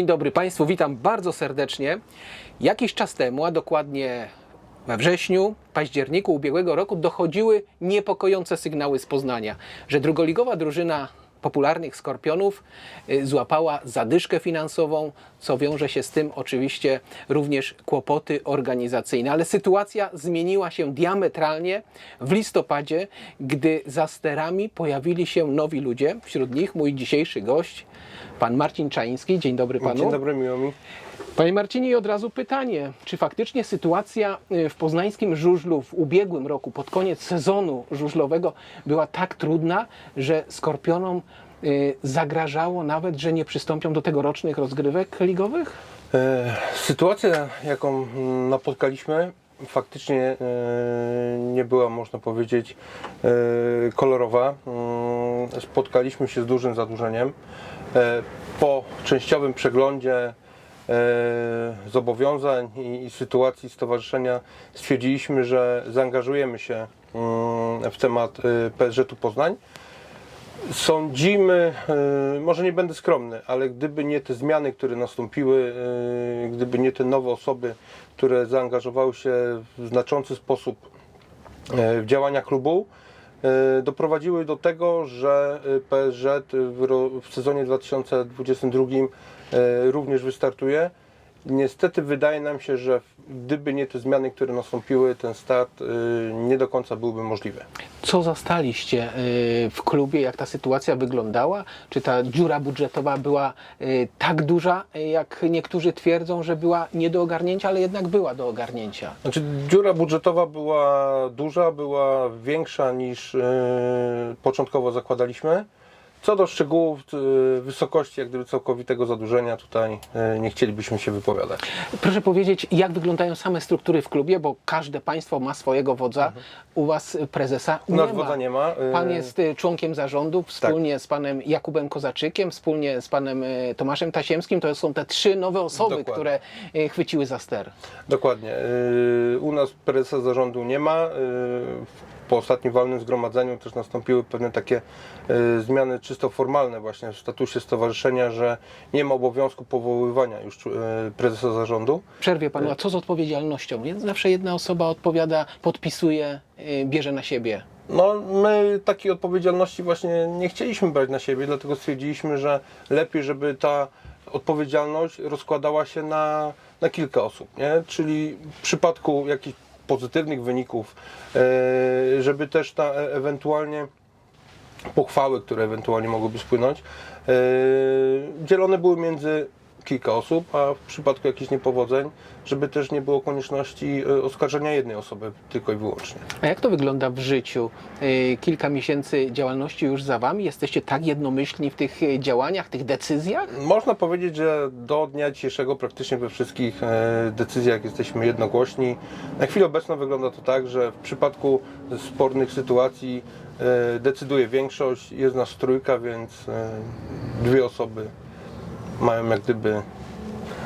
Dzień dobry Państwu, witam bardzo serdecznie. Jakiś czas temu, a dokładnie we wrześniu, październiku ubiegłego roku dochodziły niepokojące sygnały z Poznania, że drugoligowa drużyna popularnych Skorpionów y, złapała zadyszkę finansową, co wiąże się z tym oczywiście również kłopoty organizacyjne. Ale sytuacja zmieniła się diametralnie w listopadzie, gdy za sterami pojawili się nowi ludzie, wśród nich mój dzisiejszy gość, pan Marcin Czański. Dzień dobry panu. Dzień dobry, miło mi. Panie Marcinie, i od razu pytanie, czy faktycznie sytuacja y, w poznańskim żużlu w ubiegłym roku, pod koniec sezonu żużlowego, była tak trudna, że Skorpionom zagrażało nawet, że nie przystąpią do tegorocznych rozgrywek ligowych? E, sytuacja, jaką mm, napotkaliśmy, faktycznie e, nie była, można powiedzieć, e, kolorowa. Mm, spotkaliśmy się z dużym zadłużeniem. Po częściowym przeglądzie zobowiązań i, sytuacji stowarzyszenia stwierdziliśmy, że zaangażujemy się mm, w temat PSŻ-u Poznań. Sądzimy, e, może nie będę skromny, ale gdyby nie te zmiany, które nastąpiły, e, gdyby nie te nowe osoby, które zaangażowały się w znaczący sposób e, w działania klubu, doprowadziły do tego, że PSŻ w, sezonie 2022 e, również wystartuje. Niestety wydaje nam się, że gdyby nie te zmiany, które nastąpiły, ten start e, nie do końca byłby możliwy. Co zastaliście y, w klubie, jak ta sytuacja wyglądała? Czy ta dziura budżetowa była y, tak duża, y, jak niektórzy twierdzą, że była nie do ogarnięcia, ale jednak była do ogarnięcia? Znaczy, dziura budżetowa była duża, była większa niż początkowo zakładaliśmy. Co do szczegółów e, wysokości jak gdyby całkowitego zadłużenia, tutaj e, nie chcielibyśmy się wypowiadać. Proszę powiedzieć, jak wyglądają same struktury w klubie, bo każde państwo ma swojego wodza. U Was prezesa U nie nas ma. wodza nie ma. e, Pan jest y, członkiem zarządu wspólnie z panem Jakubem Kozaczykiem, wspólnie z panem y, Tomaszem Tasiemskim. To są te trzy nowe osoby, Dokładnie. które y, chwyciły za ster. Dokładnie. U nas prezesa zarządu nie ma. E, Po ostatnim walnym zgromadzeniu też nastąpiły pewne takie e, zmiany czysto formalne właśnie w statusie stowarzyszenia, że nie ma obowiązku powoływania już e, prezesa zarządu. Przerwie panu, a co z odpowiedzialnością? Zawsze jedna osoba odpowiada, podpisuje, y, bierze na siebie. No, my takiej odpowiedzialności właśnie nie chcieliśmy brać na siebie, dlatego stwierdziliśmy, że lepiej, żeby ta odpowiedzialność rozkładała się na, na kilka osób, nie? Czyli w przypadku jakichś pozytywnych wyników, e, żeby też ta e- ewentualnie pochwały, które ewentualnie mogłyby spłynąć, e, dzielone były między kilka osób, a w przypadku jakichś niepowodzeń, żeby też nie było konieczności e, oskarżenia jednej osoby tylko i wyłącznie. A jak to wygląda w życiu? Y, Kilka miesięcy działalności już za wami. Jesteście tak jednomyślni w tych y, działaniach, tych decyzjach? Można powiedzieć, że do dnia dzisiejszego praktycznie we wszystkich e, decyzjach jesteśmy jednogłośni. Na chwilę obecną wygląda to tak, że w przypadku spornych sytuacji e, decyduje większość, jest nas trójka, więc e, dwie osoby mają jak gdyby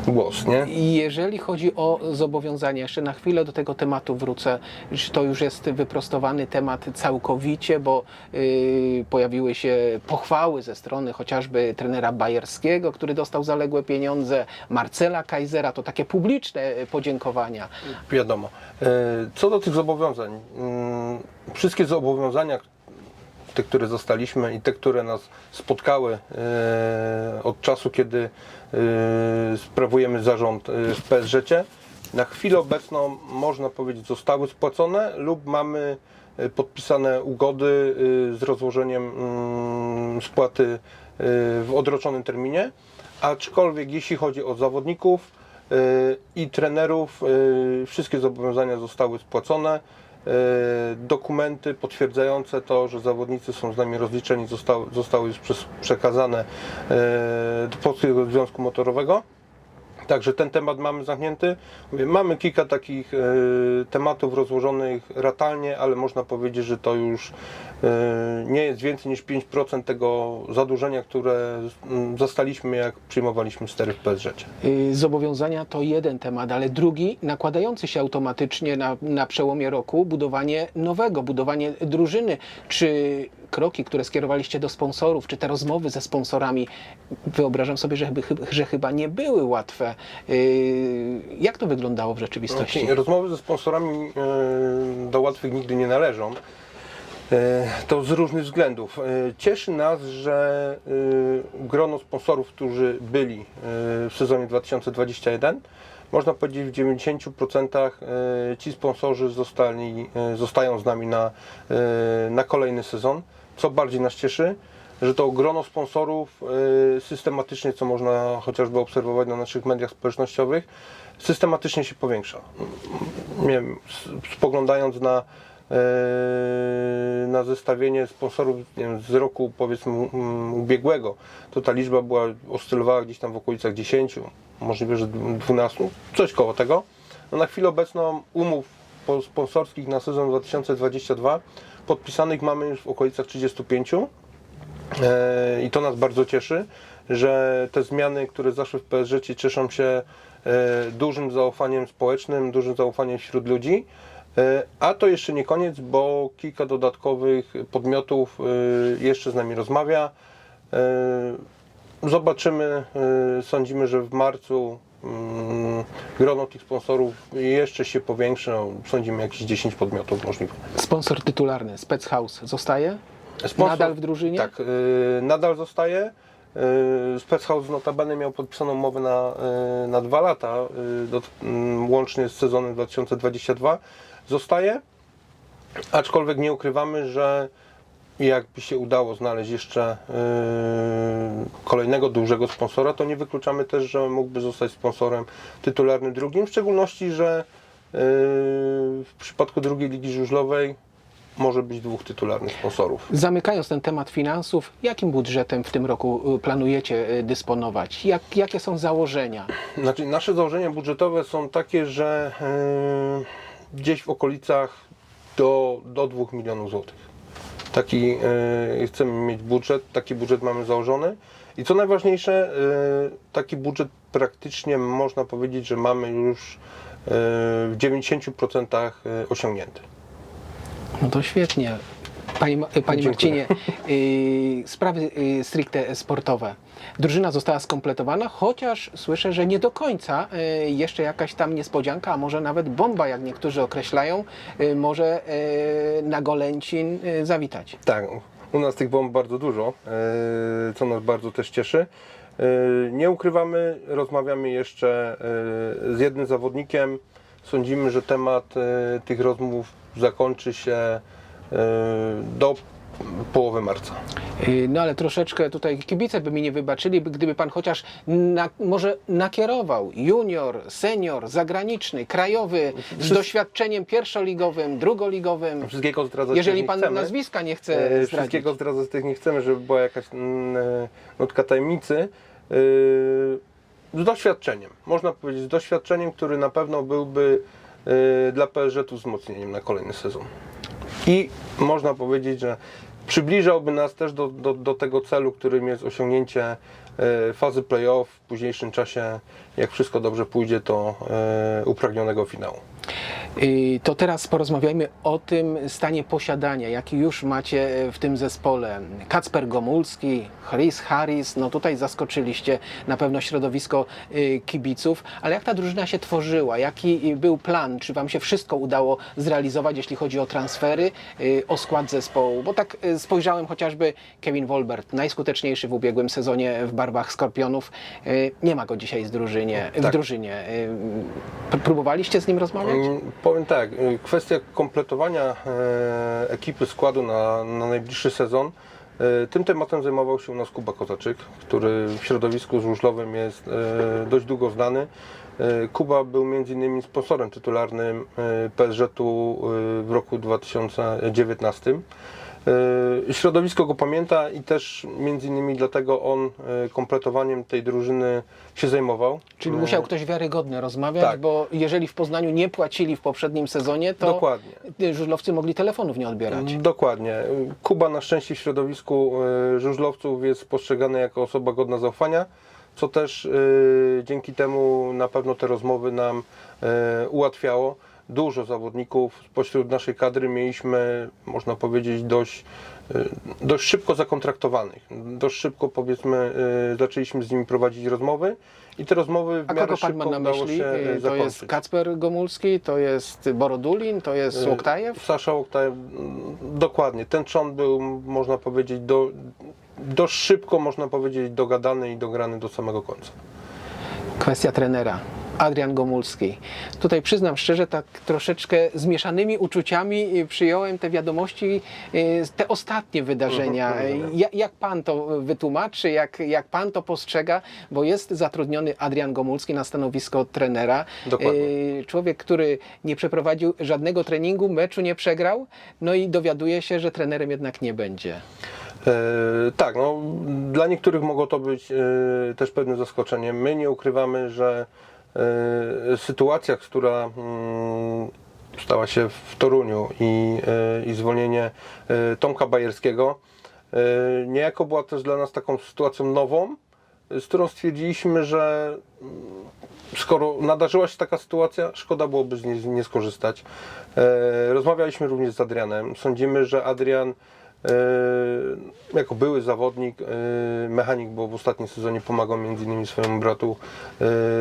głos, nie? Jeżeli chodzi o zobowiązania, jeszcze na chwilę do tego tematu wrócę, że to już jest wyprostowany temat całkowicie, bo y, pojawiły się pochwały ze strony chociażby trenera Bajerskiego, który dostał zaległe pieniądze, Marcela Kaisera, to takie publiczne y, podziękowania. Wiadomo. E, Co do tych zobowiązań, mm, wszystkie zobowiązania, te, które zostaliśmy i te, które nas spotkały e, od czasu, kiedy e, sprawujemy zarząd e, w PSŻ, na chwilę obecną można powiedzieć zostały spłacone lub mamy podpisane ugody z rozłożeniem mm, spłaty w odroczonym terminie. Aczkolwiek jeśli chodzi o zawodników i trenerów, wszystkie zobowiązania zostały spłacone. E, Dokumenty potwierdzające to, że zawodnicy są z nami rozliczeni, zostały, zostały już przekazane e, do Polskiego Związku Motorowego. Także ten temat mamy zamknięty. Mamy kilka takich e, tematów rozłożonych ratalnie, ale można powiedzieć, że to już e, nie jest więcej niż 5% tego zadłużenia, które mm, zastaliśmy, jak przyjmowaliśmy stery w PSŻ. Y, Zobowiązania to jeden temat, ale drugi, nakładający się automatycznie na, na przełomie roku, budowanie nowego, budowanie drużyny. Czy kroki, które skierowaliście do sponsorów, czy te rozmowy ze sponsorami, wyobrażam sobie, że, że chyba nie były łatwe. Yy, Jak to wyglądało w rzeczywistości? Rozmowy ze sponsorami e, do łatwych nigdy nie należą. E, To z różnych względów. Cieszy nas, że grono sponsorów, którzy byli w sezonie 2021, można powiedzieć w 90% e, ci sponsorzy zostali, zostają z nami na, na kolejny sezon. Co bardziej nas cieszy, że to grono sponsorów e, systematycznie, co można chociażby obserwować na naszych mediach społecznościowych, systematycznie się powiększa. Nie wiem, spoglądając na, e, na zestawienie sponsorów wiem, z roku powiedzmy ubiegłego, to ta liczba była oscylowała gdzieś tam w okolicach 10, możliwe, że 12, coś koło tego. No na chwilę obecną umów po- sponsorskich na sezon 2022 podpisanych mamy już w okolicach 35. E, I to nas bardzo cieszy, że te zmiany, które zaszły w PSG cieszą się e, dużym zaufaniem społecznym, dużym zaufaniem wśród ludzi. E, A to jeszcze nie koniec, bo kilka dodatkowych podmiotów jeszcze z nami rozmawia. Zobaczymy, sądzimy, że w marcu grono tych sponsorów jeszcze się powiększy. No, Sądzimy jakieś 10 podmiotów możliwe. Sponsor tytularny, Spec House, zostaje? Sponsor- Nadal w drużynie? Tak, y, nadal zostaje. Y, Spetshouse notabene miał podpisaną umowę na, y, na dwa lata, y, do, mm, łącznie z sezonem 2022. Zostaje, aczkolwiek nie ukrywamy, że jakby się udało znaleźć jeszcze y, kolejnego dużego sponsora, to nie wykluczamy też, że mógłby zostać sponsorem tytularnym drugim, w szczególności, że y, w przypadku drugiej ligi żużlowej może być dwóch tytularnych sponsorów. Zamykając ten temat finansów, jakim budżetem w tym roku y, planujecie dysponować? Jak, jakie są założenia? Znaczy, nasze założenia budżetowe są takie, że e, gdzieś w okolicach do, do 2 milionów złotych. Taki e, chcemy mieć budżet, taki budżet mamy założony. I co najważniejsze, e, taki budżet praktycznie można powiedzieć, że mamy już e, w 90% osiągnięty. No to świetnie. Panie, panie. Marcinie, y, sprawy y, stricte sportowe. Drużyna została skompletowana, chociaż słyszę, że nie do końca. Y, jeszcze jakaś tam niespodzianka, a może nawet bomba, jak niektórzy określają, może na Golęcin zawitać. Tak, u nas tych bomb bardzo dużo, co nas bardzo też cieszy. Nie ukrywamy, rozmawiamy jeszcze z jednym zawodnikiem. Sądzimy, że temat tych rozmów zakończy się do połowy marca. Y, No ale troszeczkę tutaj kibice by mi nie wybaczyli, by- gdyby pan chociaż na, może nakierował junior, senior, zagraniczny, krajowy, z doświadczeniem pierwszoligowym, drugoligowym. Wszystkiego zdradzać Jeżeli też nie pan chcemy. nazwiska nie chce E, zdradzić. Wszystkiego zdradzać tych nie chcemy, żeby była jakaś mm, e, nutka tajemnicy. E, Z doświadczeniem, można powiedzieć, z doświadczeniem, który na pewno byłby e, dla PSŻ-u wzmocnieniem na kolejny sezon. I można powiedzieć, że przybliżałby nas też do, do, do tego celu, którym jest osiągnięcie e, fazy playoff w późniejszym czasie, jak wszystko dobrze pójdzie, to e, upragnionego finału. To teraz porozmawiajmy o tym stanie posiadania, jaki już macie w tym zespole. Kacper Gomulski, Chris Harris, no tutaj zaskoczyliście na pewno środowisko y, kibiców, ale jak ta drużyna się tworzyła? Jaki był plan? Czy Wam się wszystko udało zrealizować, jeśli chodzi o transfery, y, o skład zespołu? Bo tak y, spojrzałem chociażby Kevin Wolbert, najskuteczniejszy w ubiegłym sezonie w barwach Skorpionów. Nie ma go dzisiaj z drużynie, w Tak. drużynie. Próbowaliście z nim rozmawiać? Powiem tak, y, kwestia kompletowania e, ekipy składu na, na najbliższy sezon. e, Tym tematem zajmował się u nas Kuba Kozaczyk, który w środowisku żużlowym jest e, dość długo znany. Kuba był m.in. sponsorem tytularnym PSŻ-u w roku 2019. E, Środowisko go pamięta i też między innymi dlatego on e, kompletowaniem tej drużyny się zajmował. Czyli E, musiał ktoś wiarygodny rozmawiać, tak. bo jeżeli w Poznaniu nie płacili w poprzednim sezonie, to Dokładnie. żużlowcy mogli telefonów nie odbierać. Dokładnie. Kuba na szczęście w środowisku żużlowców jest postrzegany jako osoba godna zaufania, co też dzięki temu na pewno te rozmowy nam ułatwiało. Dużo zawodników. Spośród naszej kadry mieliśmy, można powiedzieć, dość, y, dość szybko zakontraktowanych. Dość szybko, powiedzmy, y, zaczęliśmy z nimi prowadzić rozmowy i te rozmowy w A miarę kogo pan ma na myśli? Y, To zakończyć. jest Kacper Gomulski, to jest Borodulin, to jest Łoktajew? Sasza Łoktajew, dokładnie. Ten trzon był, można powiedzieć, do, dość szybko, można powiedzieć, dogadany i dograny do samego końca. Kwestia trenera. Adrian Gomulski. Tutaj przyznam szczerze, tak troszeczkę zmieszanymi uczuciami y, przyjąłem te wiadomości, y, te ostatnie wydarzenia. Mhm, rozumiem. Ja, jak pan to wytłumaczy, jak, jak pan to postrzega, bo jest zatrudniony Adrian Gomulski na stanowisko trenera. Dokładnie. Y, Człowiek, który nie przeprowadził żadnego treningu, meczu nie przegrał, no i dowiaduje się, że trenerem jednak nie będzie. E, tak, no, dla niektórych mogło to być e, też pewnym zaskoczeniem. My nie ukrywamy, że sytuacja, która mm, stała się w Toruniu i, e, i zwolnienie e, Tomka Bajerskiego, e, niejako była też dla nas taką sytuacją nową, z którą stwierdziliśmy, że mm, skoro nadarzyła się taka sytuacja, szkoda byłoby z niej nie skorzystać. E, Rozmawialiśmy również z Adrianem. Sądzimy, że Adrian e, jako były zawodnik, e, mechanik, bo w ostatnim sezonie pomagał innymi swojemu bratu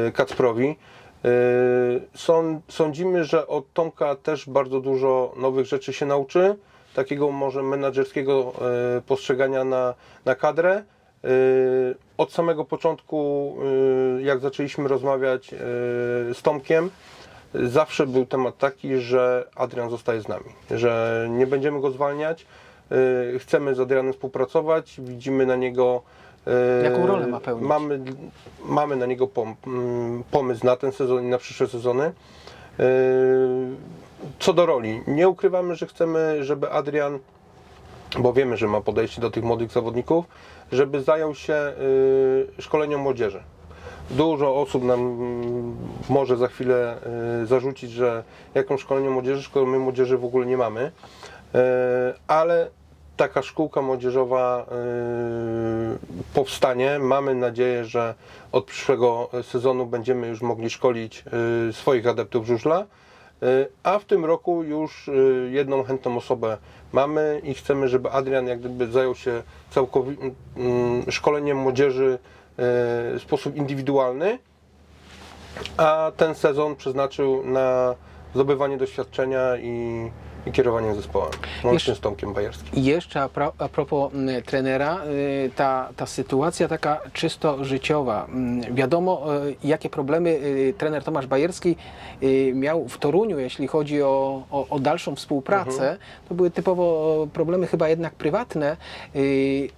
e, Kacprowi. E, Sąd, sądzimy, że od Tomka też bardzo dużo nowych rzeczy się nauczy, takiego może menadżerskiego e, postrzegania na, na kadrę. E, Od samego początku, e, jak zaczęliśmy rozmawiać e, z Tomkiem, zawsze był temat taki, że Adrian zostaje z nami, że nie będziemy go zwalniać, e, chcemy z Adrianem współpracować, widzimy na niego. e, Jaką rolę ma pełnić? Mamy, mamy na niego pom, mm, pomysł na ten sezon i na przyszłe sezony. E, Co do roli, nie ukrywamy, że chcemy, żeby Adrian, bo wiemy, że ma podejście do tych młodych zawodników, żeby zajął się y, szkoleniem młodzieży. Dużo osób nam mm, może za chwilę y, zarzucić, że jaką szkolenie młodzieży, skoro my młodzieży w ogóle nie mamy, Y, ale taka szkółka młodzieżowa y, powstanie. Mamy nadzieję, że od przyszłego sezonu będziemy już mogli szkolić y, swoich adeptów żużla. A w tym roku już jedną chętną osobę mamy i chcemy, żeby Adrian jak gdyby zajął się całkowitym szkoleniem młodzieży w sposób indywidualny, a ten sezon przeznaczył na zdobywanie doświadczenia i, i kierowanie zespołem, łącznie z Tomkiem Bajerskim. Jeszcze a, pro, a propos trenera, y, ta, ta sytuacja taka czysto życiowa. Wiadomo, y, jakie problemy y, trener Tomasz Bajerski miał w Toruniu, jeśli chodzi o, o, o dalszą współpracę. To były typowo problemy chyba jednak prywatne.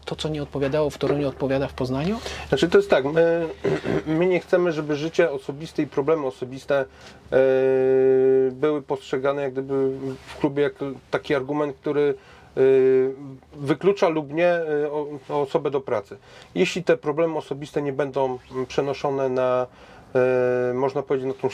To, co nie odpowiadało w Toruniu, odpowiada w Poznaniu? Znaczy to jest tak, my, my nie chcemy, żeby życie osobiste i problemy osobiste e, były postrzegane jak gdyby w klubie jak taki argument, który e, wyklucza lub nie o osobę do pracy. Jeśli te problemy osobiste nie będą mm, przenoszone na, e, można powiedzieć, na tą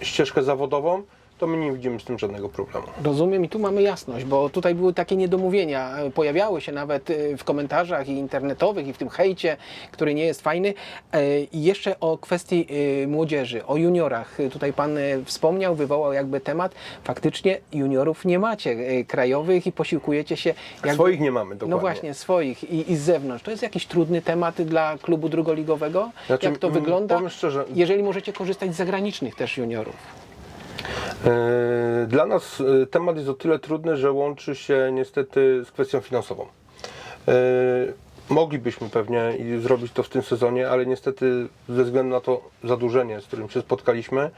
ścieżkę zawodową, to my nie widzimy z tym żadnego problemu. Rozumiem i tu mamy jasność, bo tutaj były takie niedomówienia. e, Pojawiały się nawet e, w komentarzach i internetowych i w tym hejcie, który nie jest fajny. E, I jeszcze o kwestii młodzieży, o juniorach. Tutaj Pan wspomniał, wywołał jakby temat. Faktycznie juniorów nie macie krajowych i posiłkujecie się jakby... Swoich nie mamy dokładnie. No właśnie, swoich i, i z zewnątrz. To jest jakiś trudny temat dla klubu drugoligowego? Znaczy, Jak to wygląda? szczerze- Jeżeli możecie korzystać z zagranicznych też juniorów. E, Dla nas e, temat jest o tyle trudny, że łączy się niestety z kwestią finansową. E, Moglibyśmy pewnie zrobić to w tym sezonie, ale niestety ze względu na to zadłużenie, z którym się spotkaliśmy,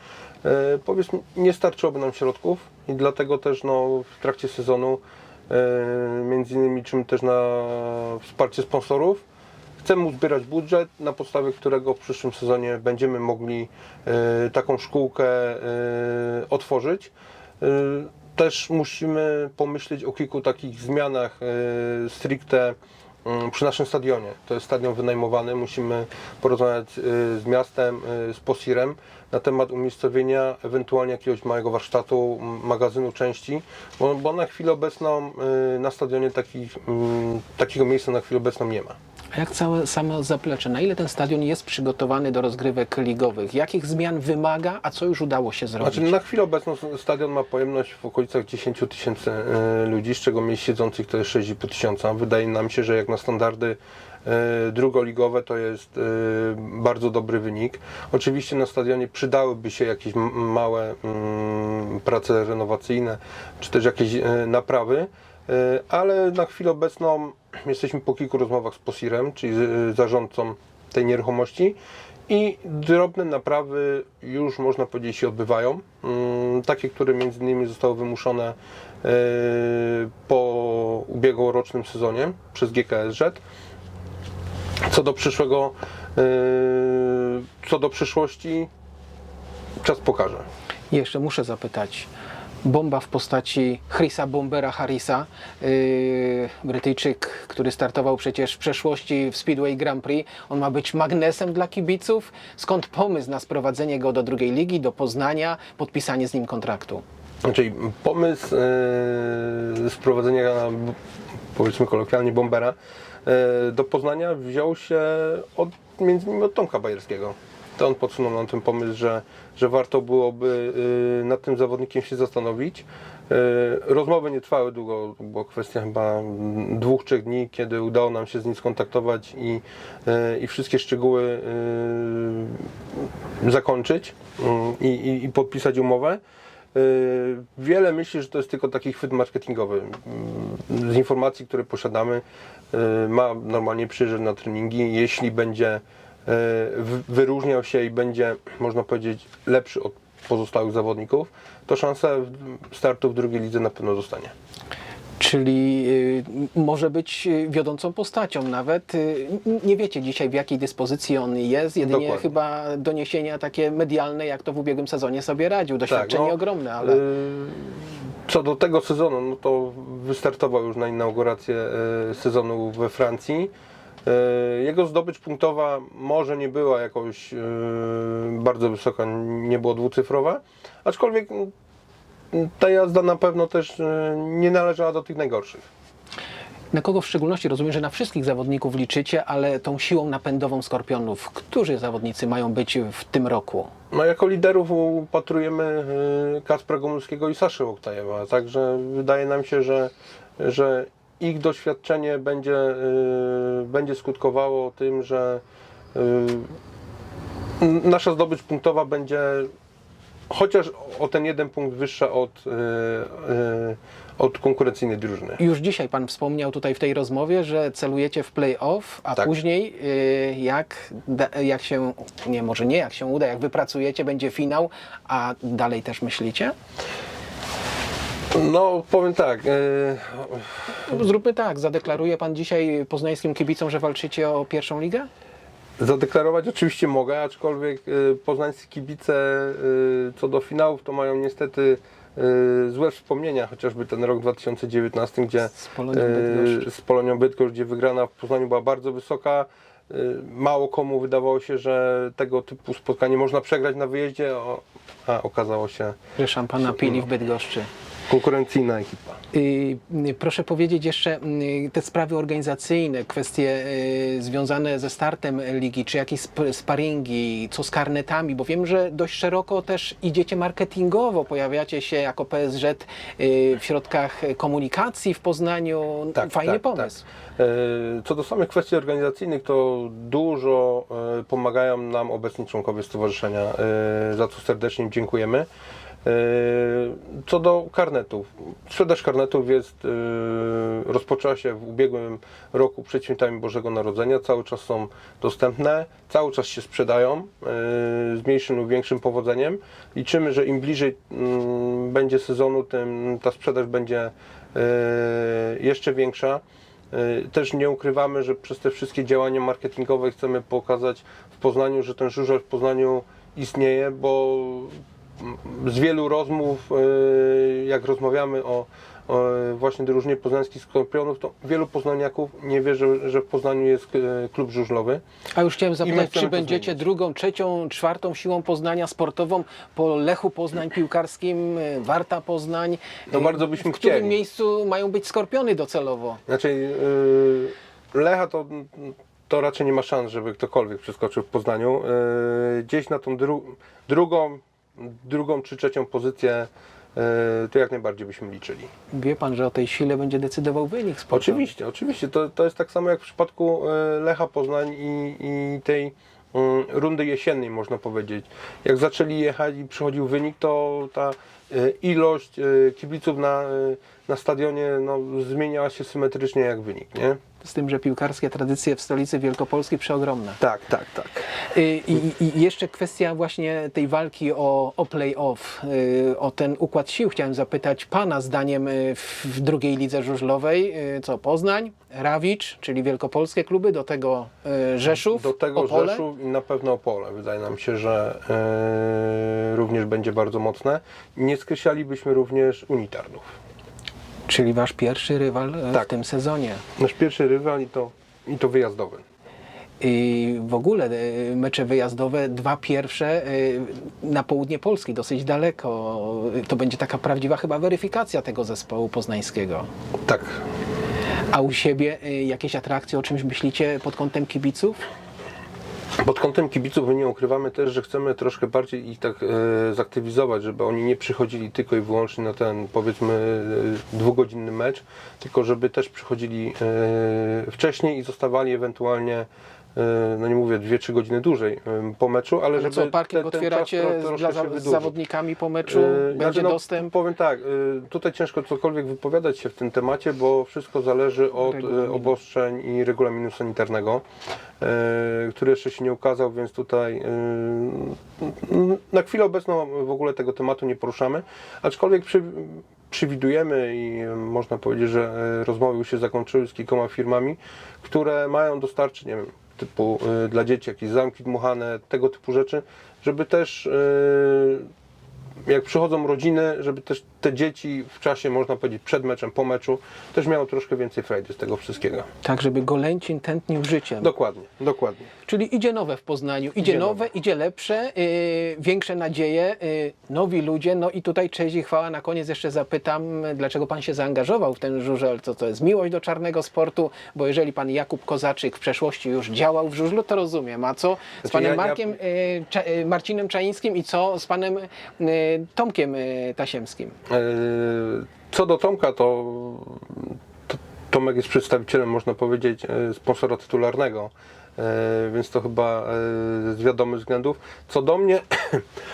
powiedzmy, nie starczyłoby nam środków i dlatego też no, w trakcie sezonu między innymi liczymy też na wsparcie sponsorów. Chcemy uzbierać budżet, na podstawie którego w przyszłym sezonie będziemy mogli e, taką szkółkę e, otworzyć. E, Też musimy pomyśleć o kilku takich zmianach stricte mm, przy naszym stadionie. To jest stadion wynajmowany. Musimy porozmawiać z miastem, z POSIR-em na temat umiejscowienia ewentualnie jakiegoś małego warsztatu, magazynu części, bo, na chwilę obecną na stadionie takich, mm, takiego miejsca na chwilę obecną nie ma. A jak całe samo zaplecze? Na ile ten stadion jest przygotowany do rozgrywek ligowych? Jakich zmian wymaga, a co już udało się zrobić? Znaczy na chwilę obecną stadion ma pojemność w okolicach 10 tysięcy e, ludzi, z czego miejsc siedzących to jest 6,5 tysiąca. Wydaje nam się, że jak na standardy e, drugoligowe to jest e, bardzo dobry wynik. Oczywiście na stadionie przydałyby się jakieś małe mm, prace renowacyjne, czy też jakieś naprawy, ale na chwilę obecną jesteśmy po kilku rozmowach z Posirem, czyli e, zarządcą tej nieruchomości i drobne naprawy już można powiedzieć się odbywają. Mm, Takie, które między innymi zostały wymuszone e, po ubiegłorocznym sezonie przez GKSZ. Co do przyszłego, e, co do przyszłości, czas pokaże. Jeszcze muszę zapytać. Bomba w postaci Chrisa Bombera Harrisa, yy, Brytyjczyk, który startował przecież w przeszłości w Speedway Grand Prix. On ma być magnesem dla kibiców. Skąd pomysł na sprowadzenie go do drugiej ligi, do Poznania, podpisanie z nim kontraktu? Znaczy, pomysł e, sprowadzenia, powiedzmy kolokwialnie, bombera e, do Poznania wziął się od, między innymi od Tomka Bajerskiego. To on podsunął nam ten pomysł, że, że warto byłoby e, nad tym zawodnikiem się zastanowić. E, Rozmowy nie trwały długo, była kwestia chyba mm, dwóch, trzech dni, kiedy udało nam się z nim skontaktować i, e, i wszystkie szczegóły zakończyć mm, i, i, i podpisać umowę. Wiele myśli, że to jest tylko taki chwyt marketingowy. Yy, Z informacji, które posiadamy, ma normalnie przyjeżdżać na treningi. Jeśli będzie wyróżniał się i będzie, można powiedzieć, lepszy od pozostałych zawodników, to szansa startu w drugiej lidze na pewno zostanie. Czyli y, może być y, wiodącą postacią nawet. Nie wiecie dzisiaj w jakiej dyspozycji on jest, jedynie Dokładnie. chyba doniesienia takie medialne, jak to w ubiegłym sezonie sobie radził. Doświadczenie no, ogromne, ale Yy, Co do tego sezonu, no to wystartował już na inaugurację yy, sezonu we Francji. Yy, Jego zdobycz punktowa może nie była jakoś yy, bardzo wysoka, nie było dwucyfrowa, aczkolwiek yy, ta jazda na pewno też yy, nie należała do tych najgorszych. na kogo w szczególności? Rozumiem, że na wszystkich zawodników liczycie, ale tą siłą napędową Skorpionów, którzy zawodnicy mają być w tym roku? No jako liderów upatrujemy Kacpra Gomulskiego i Saszę Oktajewa, także wydaje nam się, że, że ich doświadczenie będzie, yy, będzie skutkowało tym, że yy, nasza zdobycz punktowa będzie chociaż o ten jeden punkt wyższa od, yy, od konkurencyjnej drużyny. Już dzisiaj Pan wspomniał tutaj w tej rozmowie, że celujecie w play-off, a Tak. później y, jak, jak się, nie może nie jak się uda, jak wypracujecie, będzie finał, a dalej też myślicie? No powiem tak, yy, No, Zróbmy tak, zadeklaruje Pan dzisiaj poznańskim kibicom, że walczycie o pierwszą ligę? Zadeklarować oczywiście mogę, aczkolwiek y, poznańscy kibice y, co do finałów to mają niestety złe wspomnienia, chociażby ten rok 2019, gdzie Z Polonią Bydgoszcz. z Polonią Bydgoszcz, gdzie wygrana w Poznaniu była bardzo wysoka. Mało komu wydawało się, że tego typu spotkanie można przegrać na wyjeździe, a okazało się Że szampana pili w Bydgoszczy. Konkurencyjna ekipa. Y, y, Proszę powiedzieć jeszcze y, te sprawy organizacyjne, kwestie związane ze startem ligi, czy jakieś sp- sparingi, co z karnetami, bo wiem, że dość szeroko też idziecie marketingowo, pojawiacie się jako PSZ y, w środkach komunikacji w Poznaniu. Fajny pomysł. Tak. E, Co do samych kwestii organizacyjnych, to dużo e, pomagają nam obecni członkowie stowarzyszenia, e, za co serdecznie im dziękujemy. E, Co do karnetów, sprzedaż karnetów jest, e, rozpoczęła się w ubiegłym roku przed świętami Bożego Narodzenia, cały czas są dostępne, cały czas się sprzedają e, z mniejszym lub większym powodzeniem. Liczymy, że im bliżej mm, będzie sezonu, tym ta sprzedaż będzie jeszcze większa. Też nie ukrywamy, że przez te wszystkie działania marketingowe chcemy pokazać w Poznaniu, że ten żużel w Poznaniu istnieje, bo z wielu rozmów, y, jak rozmawiamy o, o właśnie drużynie poznańskich Skorpionów, to wielu poznaniaków nie wie, że, że w Poznaniu jest y, klub żużlowy. A już chciałem zapytać, czy będziecie zmienić. drugą, trzecią, czwartą siłą Poznania sportową po Lechu Poznań piłkarskim, y, Warta Poznań? No bardzo byśmy W którym chcieli. miejscu mają być Skorpiony docelowo? Znaczy, Lecha to, to raczej nie ma szans, żeby ktokolwiek przeskoczył w Poznaniu. Gdzieś na tą dru drugą, drugą czy trzecią pozycję e, to jak najbardziej byśmy liczyli. Wie pan, że o tej sile będzie decydował wynik sportowy. Oczywiście, oczywiście. To, to jest tak samo jak w przypadku e, Lecha Poznań i, i tej mm, rundy jesiennej, można powiedzieć. Jak zaczęli jechać i przychodził wynik, to ta e, ilość kibiców na, na stadionie no, zmieniała się symetrycznie jak wynik, nie? Z tym, że piłkarskie tradycje w stolicy Wielkopolskiej przeogromne. Tak, tak, tak. Y, I, I jeszcze kwestia właśnie tej walki o, o play-off, y, o ten układ sił. Chciałem zapytać Pana zdaniem y, w, w drugiej lidze żużlowej, co Poznań, Rawicz, czyli wielkopolskie kluby, do tego Rzeszów, Do tego Opole. Rzeszów i na pewno Opole. Wydaje nam się, że e, również będzie bardzo mocne. Nie skreślalibyśmy również Unitarnów. Czyli Wasz pierwszy rywal w Tak. tym sezonie. Nasz pierwszy rywal i to, i to wyjazdowy. I w ogóle y, mecze wyjazdowe, dwa pierwsze y, na południe Polski, dosyć daleko. To będzie taka prawdziwa chyba weryfikacja tego zespołu poznańskiego. Tak, A u siebie jakieś atrakcje, o czymś myślicie pod kątem kibiców? Pod kątem kibiców my nie ukrywamy też, że chcemy troszkę bardziej ich tak e, zaktywizować, żeby oni nie przychodzili tylko i wyłącznie na ten powiedzmy e, dwugodzinny mecz, tylko żeby też przychodzili e, wcześniej i zostawali ewentualnie no nie mówię 2-3 godziny dłużej e, po meczu, ale Ale żeby co, parking te- ten otwieracie czas dla z zawodnikami po meczu? E, Będzie znaczy, no, dostęp? Powiem tak, e, tutaj ciężko cokolwiek wypowiadać się w tym temacie, bo wszystko zależy od e, Regulaminu. obostrzeń i regulaminu sanitarnego, e, który jeszcze się nie ukazał, więc tutaj e, na chwilę obecną w ogóle tego tematu nie poruszamy, aczkolwiek przy, przewidujemy i e, można powiedzieć, że e, rozmowy już się zakończyły z kilkoma firmami, które mają dostarczyć, nie wiem, typu e, dla dzieci jakieś zamki dmuchane, tego typu rzeczy, żeby też e, jak przychodzą rodziny, żeby też te dzieci w czasie, można powiedzieć, przed meczem, po meczu, też miały troszkę więcej frajdy z tego wszystkiego. Tak, żeby Golęcin tętnił życiem. Dokładnie, dokładnie. Czyli idzie nowe w Poznaniu, idzie, Idzie nowe, idzie lepsze, yy, większe nadzieje, yy, nowi ludzie. No i tutaj cześć i chwała. Na koniec jeszcze zapytam, dlaczego Pan się zaangażował w ten żużel? Co to jest miłość do czarnego sportu? Bo jeżeli Pan Jakub Kozaczyk w przeszłości już działał w żużlu, to rozumiem. A co z Znaczy, Panem ja- Markiem, yy, Marcinem Czaińskim i co z Panem yy, Tomkiem yy, Tasiemskim? E, Co do Tomka, to, to Tomek jest przedstawicielem, można powiedzieć, e, sponsora tytularnego, e, więc to chyba e, z wiadomych względów. Co do mnie,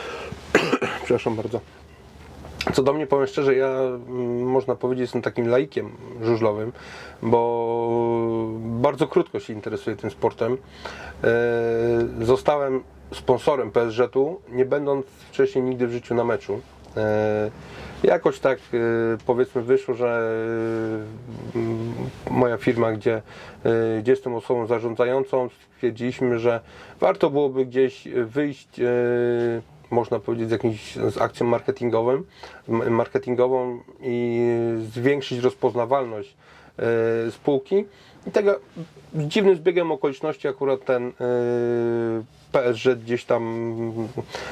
przepraszam bardzo. Co do mnie, powiem szczerze, ja mm, można powiedzieć, jestem takim laikiem żużlowym, bo bardzo krótko się interesuję tym sportem. E, Zostałem sponsorem PSŻ-u, nie będąc wcześniej nigdy w życiu na meczu. E, Jakoś tak e, powiedzmy wyszło, że e, moja firma, gdzie, gdzie jestem osobą zarządzającą, stwierdziliśmy, że warto byłoby gdzieś wyjść, można powiedzieć, z jakimś z akcją marketingowym, m- marketingową i zwiększyć rozpoznawalność spółki. I tego dziwnym zbiegiem okoliczności akurat ten PSG gdzieś tam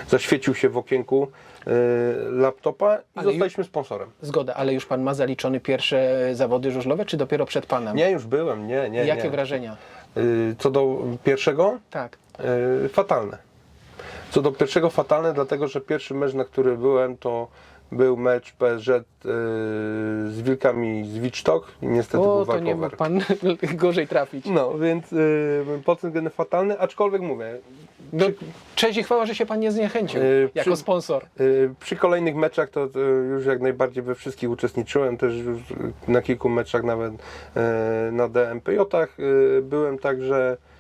zaświecił się w okienku e, laptopa i Ale zostaliśmy sponsorem. Zgoda, ale już Pan ma zaliczone pierwsze zawody żużlowe, czy dopiero przed Panem? Nie, już byłem, nie, nie. Jakie nie. wrażenia? E, Co do pierwszego, Tak. e, fatalne. Co do pierwszego fatalne, dlatego że pierwszy mecz, na który byłem, to był mecz PSG e, z Wilkami z Wicztok i niestety O, był to nie walkover. mógł Pan gorzej trafić. No, więc y, pod tym względem fatalny, aczkolwiek mówię, No, cześć i chwała, że się Pan nie zniechęcił Yy, jako przy- sponsor. y, przy kolejnych meczach to, to już jak najbardziej we wszystkich uczestniczyłem, też już na kilku meczach nawet y, na DMPJ-ach y, byłem, także y,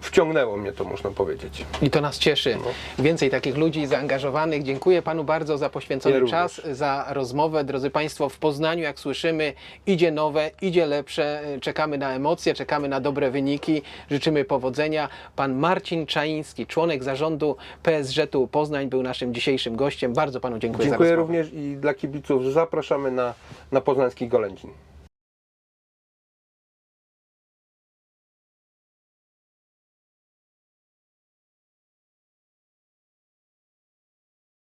wciągnęło mnie to, można powiedzieć. I to nas cieszy. Więcej takich ludzi zaangażowanych. Dziękuję Panu bardzo za poświęcony Ja również. czas, za rozmowę. Drodzy Państwo, w Poznaniu, jak słyszymy, idzie nowe, idzie lepsze. Czekamy na emocje, czekamy na dobre wyniki. Życzymy powodzenia. Pan Marcin Czaiński, członek zarządu PSŻ-u Poznań, był naszym dzisiejszym gościem. Bardzo Panu dziękuję, Dziękuję za rozmowę. również i dla kibiców zapraszamy na, na poznański Golędzin.